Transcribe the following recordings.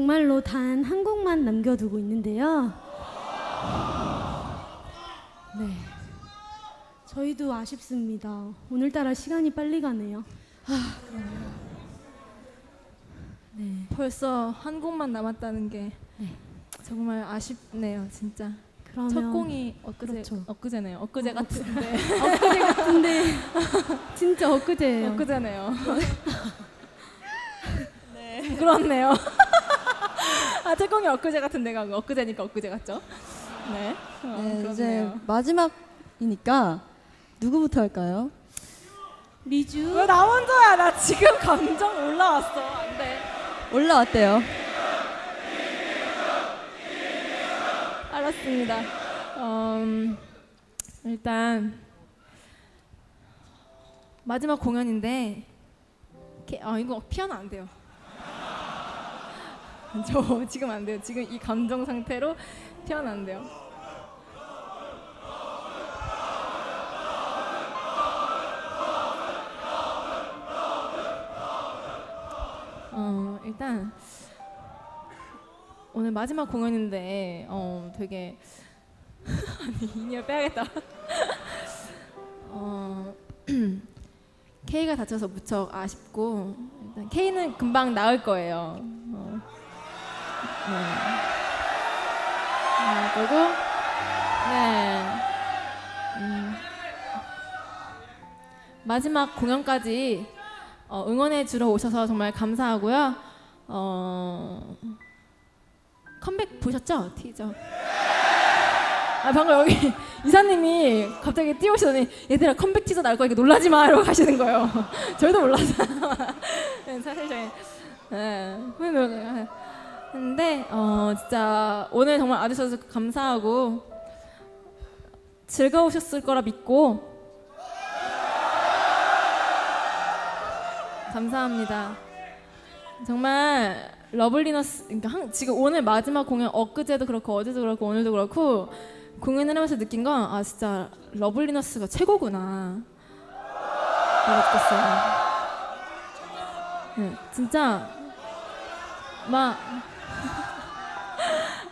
정말로 단 한 곡만 남겨두고 있는데요. 네. 저희도 아쉽습니다. 오늘따라 시간이 빨리 가네요. 네. 벌써 한 곡만 남았다는 게 네. 정말 아쉽네요, 진짜. 그러면 첫 공이 엊그제 그렇죠. 엊그제네요. 엊그제 같은데. 엊그제 같은데 진짜 엊그제예요. 엊그제네요. 네. 그렇네요. 아, 첫 공이 엊그제 같은데 가 엊그제니까 엊그제 같죠? 네. 어, 네, 이제 그렇네요. 마지막이니까 누구부터 할까요? 리주 왜 나 혼자야? 나 지금 감정 올라왔어. 안 돼. 올라왔대요. 알았습니다. 음, 일단 마지막 공연인데 게- 아 이거 피아노 안 돼요. 저 지금 안 돼요. 지금 이 감정 상태로 피아노 안 돼요. 어 일단 오늘 마지막 공연인데 어 되게 아니 인이어 빼야겠다. 어 K가 다쳐서 무척 아쉽고 일단 K는 금방 나을 거예요. 어. 네. 거고 네. 음. 마지막 공연까지 어, 응원해 주러 오셔서 정말 감사하고요. 어, 컴백 보셨죠? 티저. 아 방금 여기 이사님이 갑자기 뛰어오시더니 얘들아 컴백 티저 나올 거니까 놀라지 마 이러고 가시는 거예요. 저희도 몰랐어요. 네, 사실 저희 네, 근데 어 진짜 오늘 정말 와주셔서 감사하고 즐거우셨을 거라 믿고 감사합니다. 정말 러블리너스 그러니까 한- 지금 오늘 마지막 공연 엊그제도 그렇고 어제도 그렇고 오늘도 그렇고 공연을 하면서 느낀 건 아 진짜 러블리너스가 최고구나 느꼈어요. 네, 진짜 막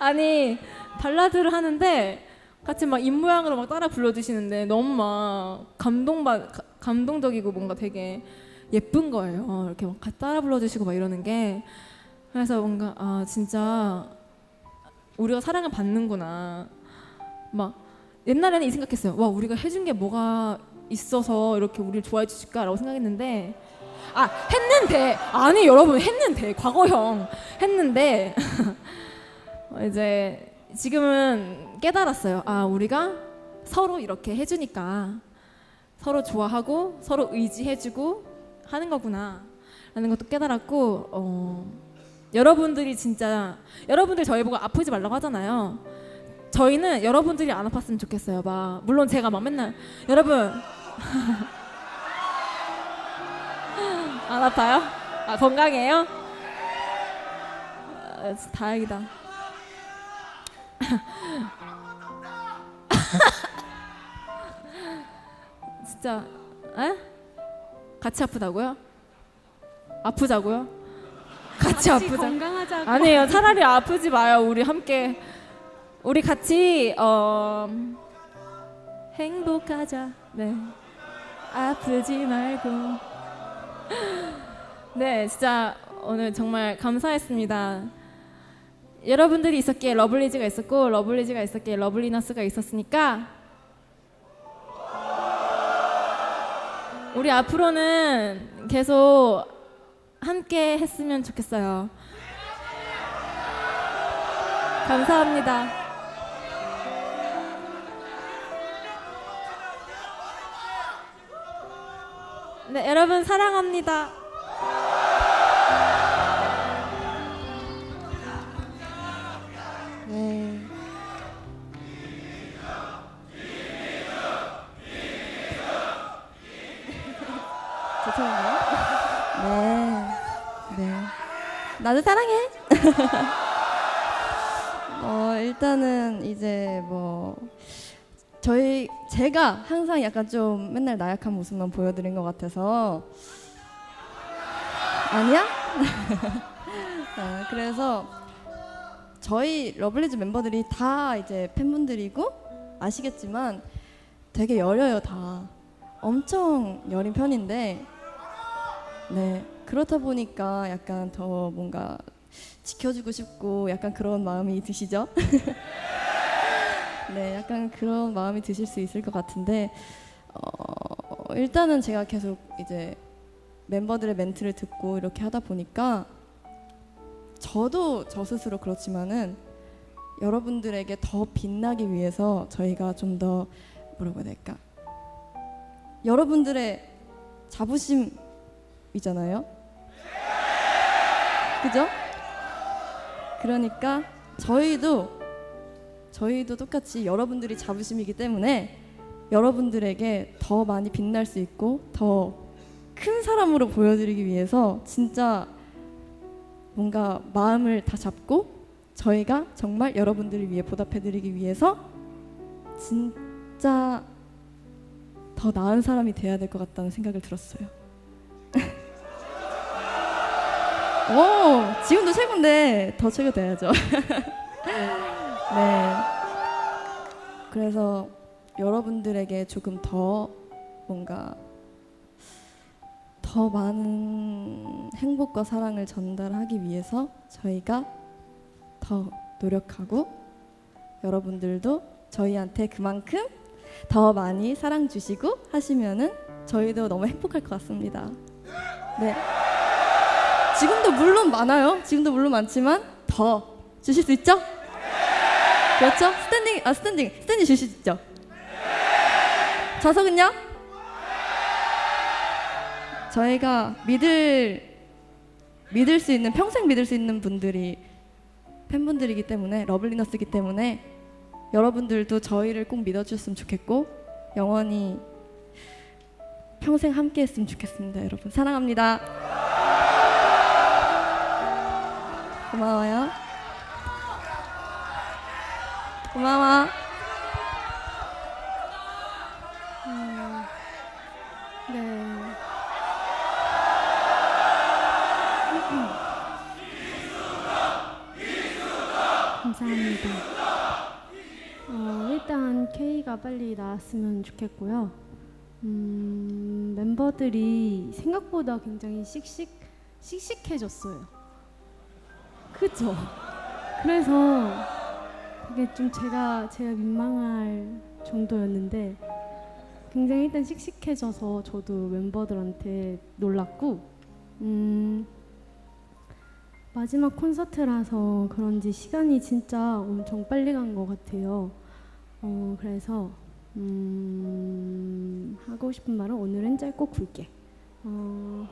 아니 발라드를 하는데 같이 막 입모양으로 막 따라 불러주시는데 너무 막 감동받 가- 감동적이고 뭔가 되게 예쁜 거예요. 이렇게 막 따라 불러주시고 막 이러는 게 그래서 뭔가 아 진짜 우리가 사랑을 받는구나. 막 옛날에는 이 생각했어요. 와 우리가 해준 게 뭐가 있어서 이렇게 우리를 좋아해 주실까라고 생각했는데 아 했는데 아니 여러분 했는데 과거형 했는데 이제 지금은 깨달았어요. 아 우리가 서로 이렇게 해주니까 서로 좋아하고 서로 의지해주고 하는 거구나 라는 것도 깨달았고 어, 여러분들이 진짜 여러분들 저희 보고 아프지 말라고 하잖아요 저희는 여러분들이 안 아팠으면 좋겠어요 막 물론 제가 막 맨날 여러분 안 아파요? 아 건강해요? 아, 다행이다 진짜 에? 같이 아프다고요? 아프자고요? 같이, 같이 아프자. 건강하자고. 아니에요. 차라리 아프지 마요. 우리 함께 우리 같이 어 행복하자. 네. 아프지 말고. 네, 진짜 오늘 정말 감사했습니다. 여러분들이 있었기에 러블리즈가 있었고 러블리즈가 있었기에 러블리너스가 있었으니까 우리 앞으로는 계속 함께 했으면 좋겠어요. 감사합니다. 네, 여러분 사랑합니다. 네. 죄송한가요? 네. 네. 나도 사랑해. 어, 일단은 이제 뭐 저희 제가 항상 약간 좀 맨날 나약한 모습만 보여드린 것 같아서 아니야? 아, 그래서 저희 러블리즈 멤버들이 다 이제 팬분들이고 아시겠지만 되게 여려요 다 엄청 여린 편인데 네 그렇다 보니까 약간 더 뭔가 지켜주고 싶고 약간 그런 마음이 드시죠? 네 약간 그런 마음이 드실 수 있을 것 같은데 어, 일단은 제가 계속 이제 멤버들의 멘트를 듣고 이렇게 하다 보니까 저도 저 스스로 그렇지만은 여러분들에게 더 빛나기 위해서 저희가 좀 더 뭐라고 해야 될까 여러분들의 자부심이잖아요 그죠? 그러니까 저희도 저희도 똑같이 여러분들이 자부심이기 때문에 여러분들에게 더 많이 빛날 수 있고 더 큰 사람으로 보여드리기 위해서 진짜 뭔가 마음을 다 잡고 저희가 정말 여러분들을 위해 보답해드리기 위해서 진짜 더 나은 사람이 돼야 될 것 같다는 생각을 들었어요. 오, 지금도 최고인데 더 최고 돼야죠. 네. 그래서 여러분들에게 조금 더 뭔가 더 많은 행복과 사랑을 전달하기 위해서 저희가 더 노력하고 여러분들도 저희한테 그만큼 더 많이 사랑 주시고 하시면은 저희도 너무 행복할 것 같습니다. 네. 지금도 물론 많아요. 지금도 물론 많지만 더 주실 수 있죠? 그렇죠? 스탠딩 아 스탠딩 스탠딩 주실 수 있죠? 좌석은요? 저희가 믿을 믿을 수 있는 평생 믿을 수 있는 분들이 팬분들이기 때문에 러블리너스이기 때문에 여러분들도 저희를 꼭 믿어주셨으면 좋겠고 영원히 평생 함께했으면 좋겠습니다, 여러분 사랑합니다. 고마워요. 고마워. 네. 빨리 나왔으면 좋겠고요. 음, 멤버들이 생각보다 굉장히 씩씩 씩씩해졌어요. 그죠? 그래서 되게 좀 제가 제가 민망할 정도였는데 굉장히 일단 씩씩해져서 저도 멤버들한테 놀랐고 음, 마지막 콘서트라서 그런지 시간이 진짜 엄청 빨리 간 것 같아요. 어, 그래서 음, 하고 싶은 말은 오늘은 짧고 굵게. 어,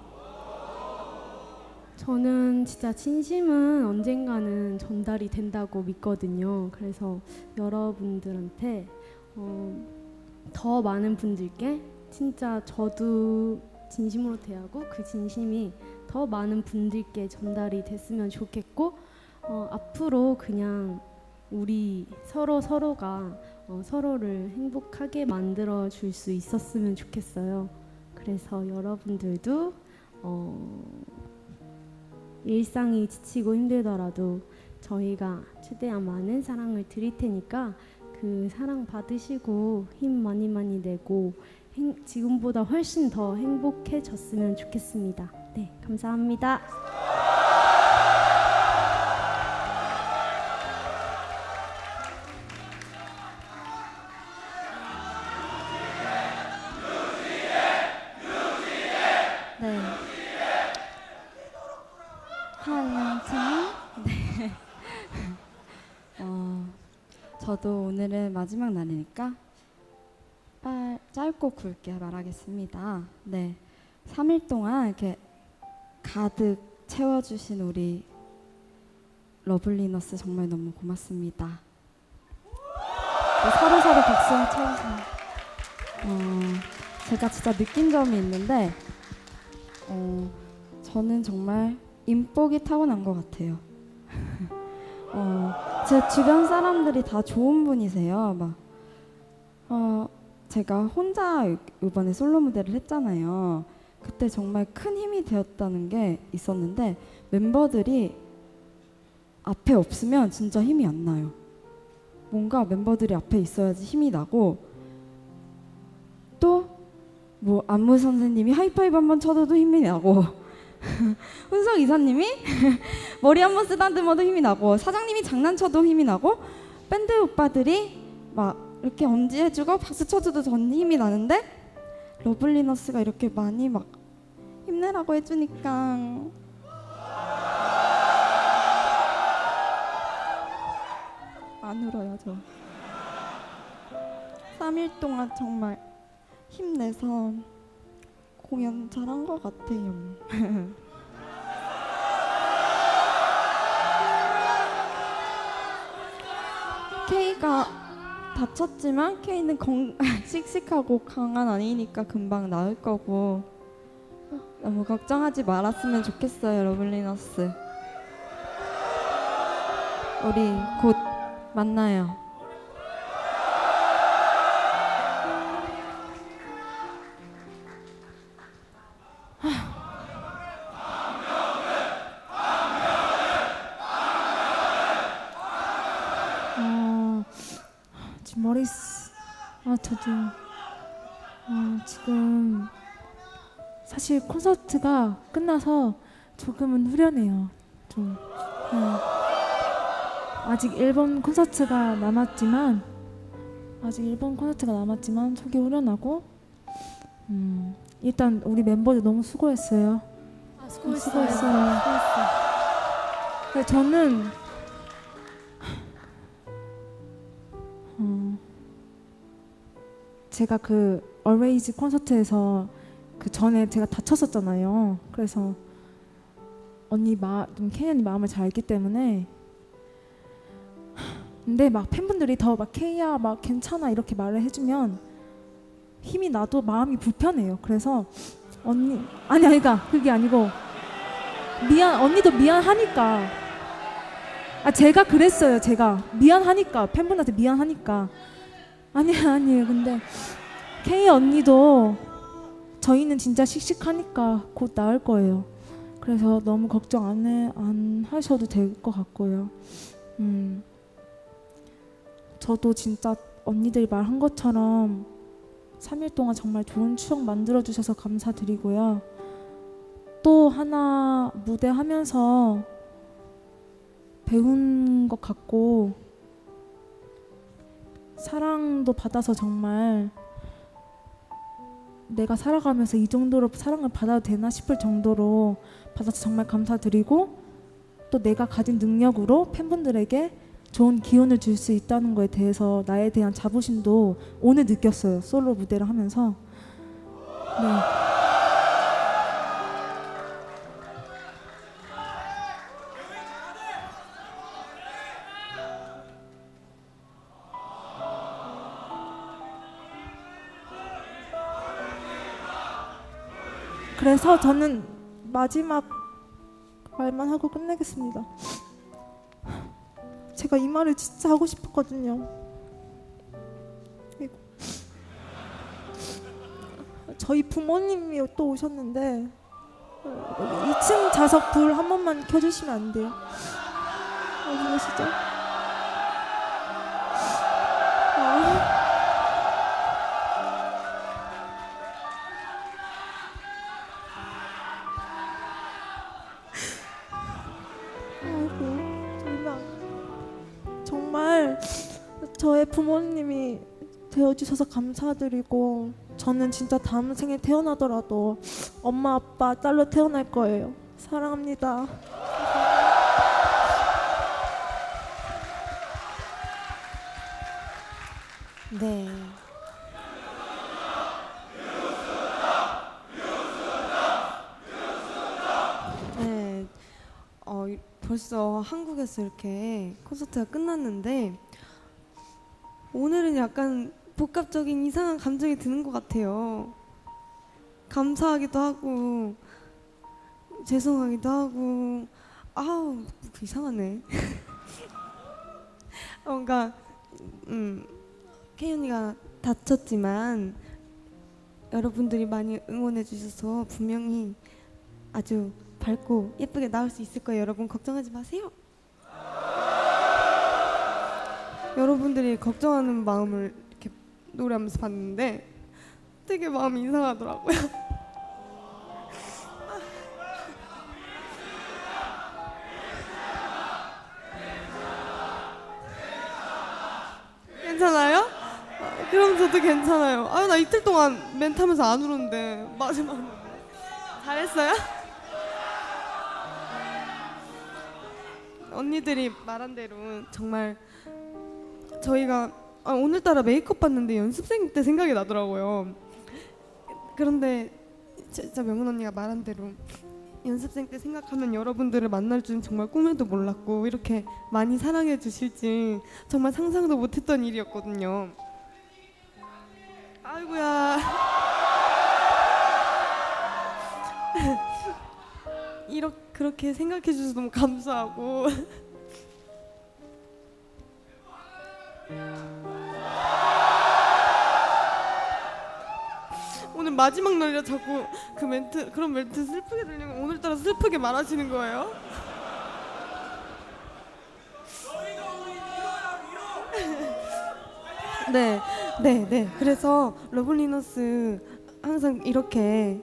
저는 진짜 진심은 언젠가는 전달이 된다고 믿거든요. 그래서 여러분들한테 어, 더 많은 분들께 진짜 저도 진심으로 대하고 그 진심이 더 많은 분들께 전달이 됐으면 좋겠고 어, 앞으로 그냥 우리 서로 서로가 어, 서로를 행복하게 만들어 줄 수 있었으면 좋겠어요. 그래서 여러분들도 어, 일상이 지치고 힘들더라도 저희가 최대한 많은 사랑을 드릴 테니까 그 사랑 받으시고 힘 많이 많이 내고 행- 지금보다 훨씬 더 행복해졌으면 좋겠습니다. 네, 감사합니다. 마지막 날이니까 빨, 짧고 굵게 말하겠습니다. 네. 3일 동안 이렇게 가득 채워주신 우리 러블리너스 정말 너무 고맙습니다. 네, 서로서로 박수 쳐주세요. 어, 제가 진짜 느낀 점이 있는데 어, 저는 정말 인복이 타고난 것 같아요. 어, 제 주변 사람들이 다 좋은 분이세요. 막, 어, 제가 혼자 이번에 솔로 무대를 했잖아요. 그때 정말 큰 힘이 되었다는 게 있었는데 멤버들이 앞에 없으면 진짜 힘이 안 나요. 뭔가 멤버들이 앞에 있어야지 힘이 나고 또 뭐 안무 선생님이 하이파이브 한번 쳐줘도 힘이 나고 훈석 이사님이 머리 한 번 쓰다듬어도 힘이 나고 사장님이 장난쳐도 힘이 나고 밴드 오빠들이 막 이렇게 엄지 해주고 박수 쳐줘도 전 힘이 나는데 러블리너스가 이렇게 많이 막 힘내라고 해주니까. 안 울어요 저. 3일 동안 정말 힘내서 공연 잘한 것 같아요. K가 다쳤지만 K는 건, 씩씩하고 강한 아이니까 금방 나을 거고. 너무 걱정하지 말았으면 좋겠어요 러블리너스. 우리 곧 만나요 아 저도 어, 지금 사실 콘서트가 끝나서 조금은 후련해요. 좀 네. 아직 일본 콘서트가 남았지만 아직 일본 콘서트가 남았지만 속이 후련하고 음, 일단 우리 member들 너무 수고했어요. 아, 수고했어요. 근데 저는 제가 그 Always 콘서트에서 그 전에 제가 다쳤었잖아요. 그래서 언니 마, 좀 케이 언니 마음을 잘 알기 때문에 근데 막 팬분들이 더 막 케이야 막 괜찮아 이렇게 말을 해주면 힘이 나도 마음이 불편해요. 그래서 언니 아니 아니가 그게 아니고 미안 언니도 미안하니까 아 제가 그랬어요 제가 미안하니까 팬분한테 미안하니까 아니 아니에요. 근데 케이 언니도 저희는 진짜 씩씩하니까 곧 나을 거예요. 그래서 너무 걱정 안, 해, 안 하셔도 될 것 같고요. 음. 저도 진짜 언니들이 말한 것처럼 3일 동안 정말 좋은 추억 만들어 주셔서 감사드리고요. 또 하나 무대 하면서 배운 것 같고 사랑도 받아서 정말 내가 살아가면서 이 정도로 사랑을 받아도 되나 싶을 정도로 받아서 정말 감사드리고 또 내가 가진 능력으로 팬분들에게 좋은 기운을 줄 수 있다는 거에 대해서 나에 대한 자부심도 오늘 느꼈어요 솔로 무대를 하면서 네. 그래서 저는 마지막 말만 하고 끝내겠습니다. 제가 이 말을 진짜 하고 싶었거든요. 저희 부모님이 또 오셨는데 어, 여기 2층 좌석 불 한 번만 켜주시면 안 돼요? 어디 계시죠? 저의 부모님이 되어주셔서 감사드리고 저는 진짜 다음 생에 태어나더라도 엄마 아빠 딸로 태어날 거예요 사랑합니다 네. 네. 어, 이- 벌써 한국에서 이렇게 콘서트가 끝났는데 오늘은 약간 복합적인 이상한 감정이 드는 것 같아요. 감사하기도 하고 죄송하기도 하고 아우 이상하네. 뭔가 음 케이언니가 다쳤지만 여러분들이 많이 응원해 주셔서 분명히 아주 밝고 예쁘게 나올 수 있을 거예요. 여러분 걱정하지 마세요. 여러분들이 걱정하는 마음을 이렇게 노래하면서 봤는데 되게 마음이 이상하더라고요. 괜찮아요? 어, 그럼 저도 괜찮아요. 아유 나 이틀 동안 멘트 하면서 안 울었는데 마지막에 잘했어요? 언니들이 말한 대로 정말 저희가 아, 오늘따라 메이크업 봤는데 연습생 때 생각이 나더라고요. 그런데 진짜 명은 언니가 말한 대로 연습생 때 생각하면 여러분들을 만날 줄은 정말 꿈에도 몰랐고 이렇게 많이 사랑해 주실지 정말 상상도 못했던 일이었거든요. 아이고야. 이렇게 그렇게 생각해 주셔서 너무 감사하고 오늘 마지막 날이라 자꾸 그 멘트 그런 멘트 슬프게 들리면 오늘따라 슬프게 말하시는 거예요? 네, 네, 네. 그래서 러블리너스 항상 이렇게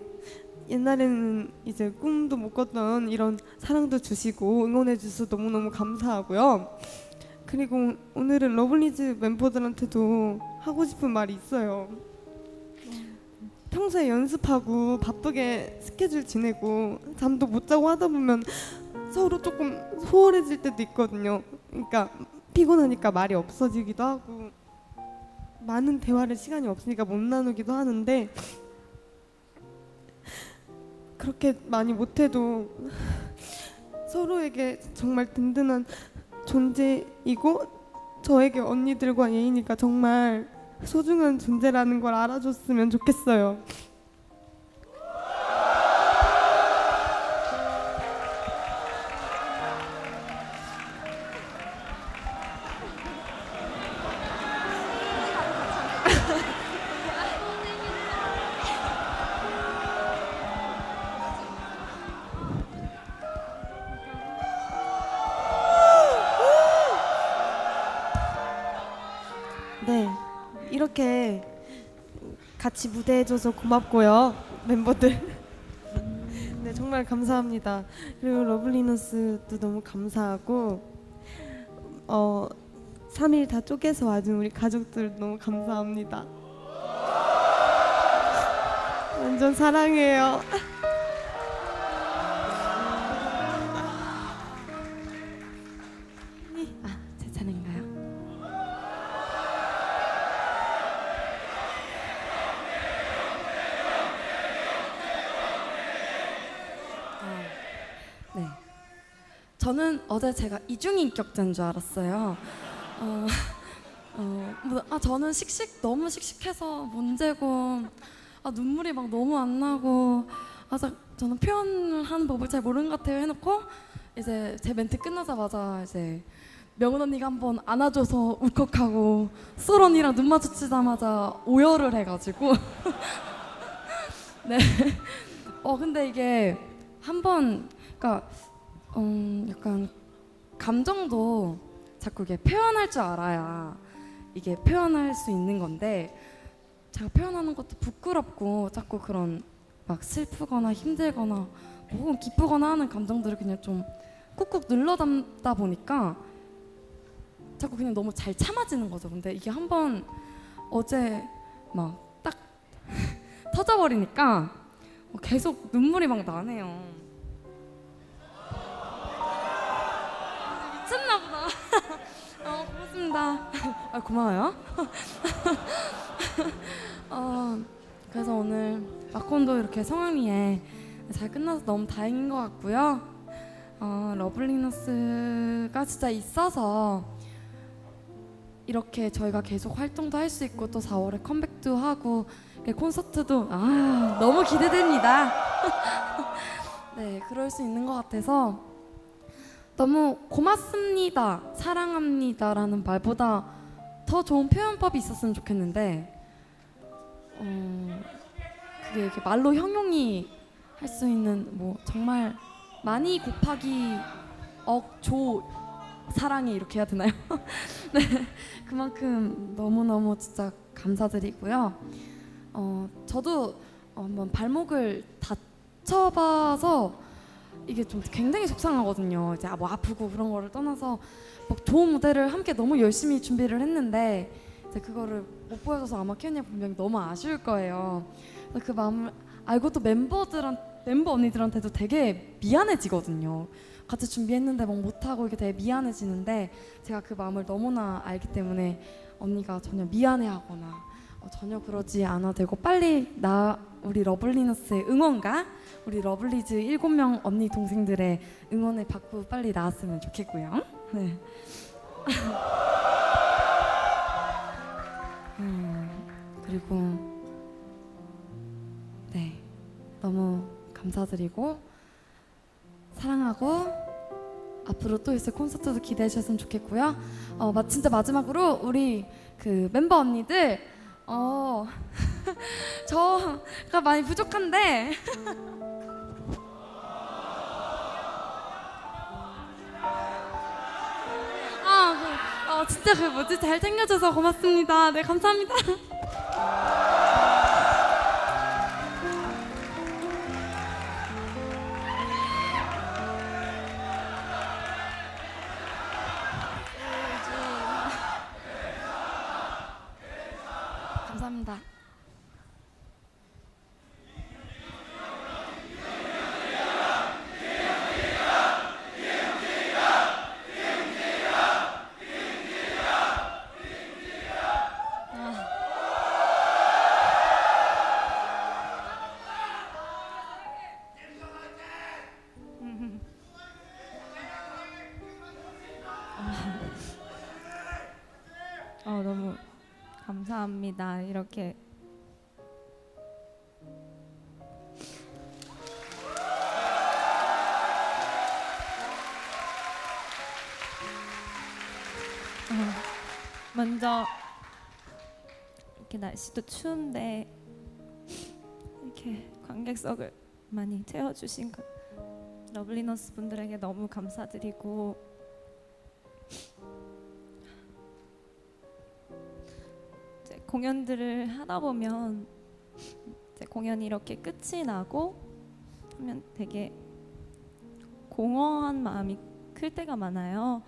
옛날에는 이제 꿈도 못 꿨던 이런 사랑도 주시고 응원해 주셔서 너무너무 감사하고요. 그리고 오늘은 러블리즈 멤버들한테도 하고 싶은 말이 있어요. 평소에 연습하고 바쁘게 스케줄 지내고 잠도 못 자고 하다 보면 서로 조금 소홀해질 때도 있거든요. 그러니까 피곤하니까 말이 없어지기도 하고 많은 대화를 시간이 없으니까 못 나누기도 하는데 그렇게 많이 못해도 서로에게 정말 든든한 존재이고 저에게 언니들과 예인이가 정말 소중한 존재라는 걸 알아줬으면 좋겠어요. 같이 무대해줘서 고맙고요, 멤버들. 네, 정말 감사합니다. 그리고 러블리너스도 너무 감사하고, 어, 3일 다 쪼개서 와준 우리 가족들 너무 감사합니다. 완전 사랑해요. 저는 어제 제가 이중인격자인 줄 알았어요. 어, 어, 뭐, 아, 저는 씩씩 너무 씩씩해서 문제고, 아, 눈물이 막 너무 안 나고, 아, 자, 저는 표현을 하는 법을 잘 모르는 것 같아요 해놓고, 이제 제 멘트 끝나자마자 이제 명은 언니가 한번 안아줘서 울컥하고 쏠 언니랑 눈 마주치자마자 오열을 해가지고 네. 어 근데 이게 한번 그러니까 음 약간 감정도 자꾸 이게 표현할 줄 알아야 이게 표현할 수 있는 건데 제가 표현하는 것도 부끄럽고 자꾸 그런 막 슬프거나 힘들거나 혹은 기쁘거나 하는 감정들을 그냥 좀 꾹꾹 눌러 담다 보니까 자꾸 그냥 너무 잘 참아지는 거죠. 근데 이게 한번 어제 막 딱 터져버리니까 계속 눈물이 막 나네요. 어, 고맙습니다. 아, 고마워요. 어, 그래서 오늘 마콘도 이렇게 성황리에 잘 끝나서 너무 다행인 것 같고요. 어, 러블리너스가 진짜 있어서 이렇게 저희가 계속 활동도 할 수 있고 또 4월에 컴백도 하고 콘서트도 아 너무 기대됩니다. 네, 그럴 수 있는 것 같아서 너무 고맙습니다, 사랑합니다라는 말보다 더 좋은 표현법이 있었으면 좋겠는데 어, 그게 이렇게 말로 형용이 할 수 있는 뭐 정말 많이 곱하기 억조 사랑이 이렇게 해야 되나요? 네, 그만큼 너무 너무 진짜 감사드리고요. 어, 저도 한번 발목을 다쳐봐서 이게 좀 굉장히 속상하거든요. 이제 뭐 아프고 그런 거를 떠나서 막 좋은 무대를 함께 너무 열심히 준비를 했는데 이제 그거를 못 보여줘서 아마 키언니가 분명히 너무 아쉬울 거예요. 그래서 그 마음을 알고 또 멤버들한 멤버 언니들한테도 되게 미안해지거든요. 같이 준비했는데 막 못하고 이게 되게 미안해지는데 제가 그 마음을 너무나 알기 때문에 언니가 전혀 미안해하거나 어, 전혀 그러지 않아도 되고 빨리 나 우리 러블리너스의 응원가 우리 러블리즈 일곱 명 언니 동생들의 응원을 받고 빨리 나왔으면 좋겠고요. 네. 음, 그리고 네 너무 감사드리고 사랑하고 앞으로 또 있을 콘서트도 기대해 주셨으면 좋겠고요. 어, 마, 진짜 마지막으로 우리 그 멤버 언니들 어 저가 많이 부족한데 아, 그, 어, 진짜 그 뭐지 잘 챙겨줘서 고맙습니다. 네 감사합니다. 감사합니다. 감사합니다. 이렇게 어, 먼저 이렇게 날씨도 추운데 이렇게 관객석을 많이 채워주신 것 러블리너스 분들에게 너무 감사드리고 공연들을 하다 보면 이제 공연이 이렇게 끝이 나고 하면 되게 공허한 마음이 클 때가 많아요.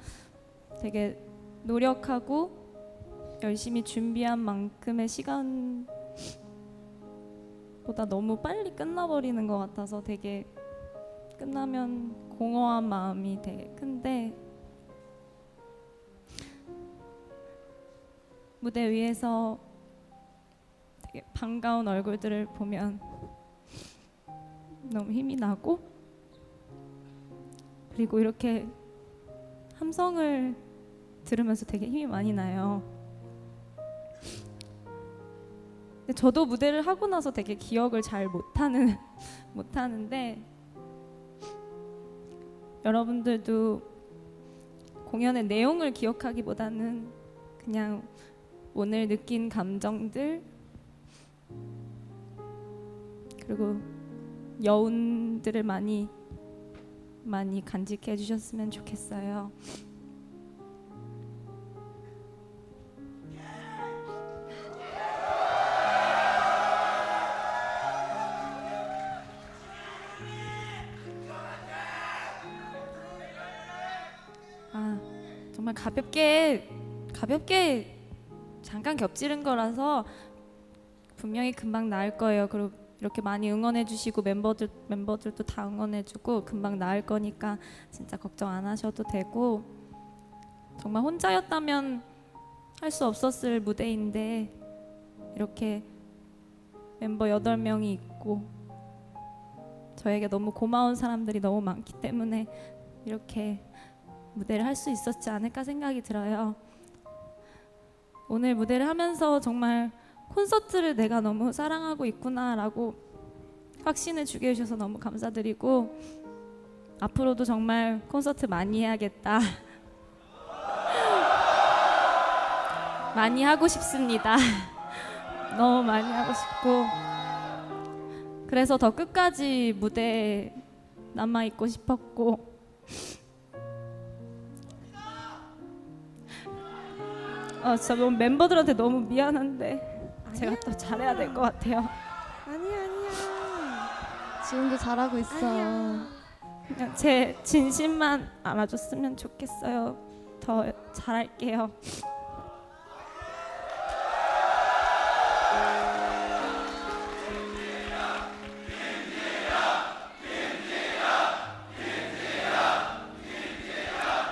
되게 노력하고 열심히 준비한 만큼의 시간보다 너무 빨리 끝나버리는 것 같아서 되게 끝나면 공허한 마음이 되게 큰데 무대 위에서 반가운 얼굴들을 보면 너무 힘이 나고 그리고 이렇게 함성을 들으면서 되게 힘이 많이 나요. 근데 저도 무대를 하고 나서 되게 기억을 잘 못하는 못하는데 여러분들도 공연의 내용을 기억하기보다는 그냥 오늘 느낀 감정들 그리고 여운들을 많이 많이 간직해 주셨으면 좋겠어요. 아 정말 가볍게 가볍게 잠깐 겹치는 거라서 분명히 금방 나을 거예요. 그리고 이렇게 많이 응원해 주시고 멤버들 멤버들도 다 응원해 주고 금방 나을 거니까 진짜 걱정 안 하셔도 되고 정말 혼자였다면 할 수 없었을 무대인데 이렇게 멤버 8명이 있고 저에게 너무 고마운 사람들이 너무 많기 때문에 이렇게 무대를 할 수 있었지 않을까 생각이 들어요. 오늘 무대를 하면서 정말 콘서트를 내가 너무 사랑하고 있구나라고 확신을 주게 해주셔서 너무 감사드리고 앞으로도 정말 콘서트 많이 해야겠다. 많이 하고 싶습니다. 너무 많이 하고 싶고 그래서 더 끝까지 무대에 남아 있고 싶었고 어, 저 너무 멤버들한테 너무 미안한데 제가 더 잘해야 될 것 같아요. 아니야 아니야. 지금도 잘하고 있어. 그냥 제 진심만 알아줬으면 좋겠어요. 더 잘할게요.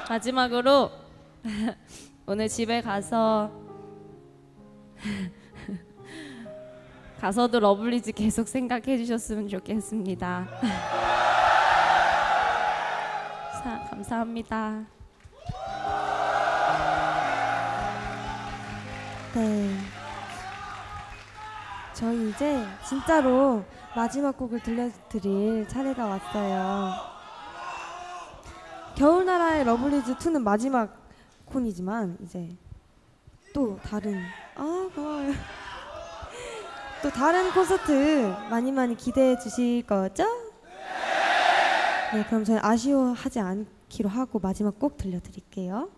마지막으로 오늘 집에 가서 가서도 러블리즈 계속 생각해 주셨으면 좋겠습니다. 자, 감사합니다. 네. 저희 이제 진짜로 마지막 곡을 들려드릴 차례가 왔어요. 겨울나라의 러블리즈 2는 마지막 콘이지만 이제 또 다른 아 고마워요. 또 다른 콘서트 많이 많이 기대해 주실 거죠? 네, 그럼 저희 아쉬워하지 않기로 하고 마지막 곡 들려드릴게요.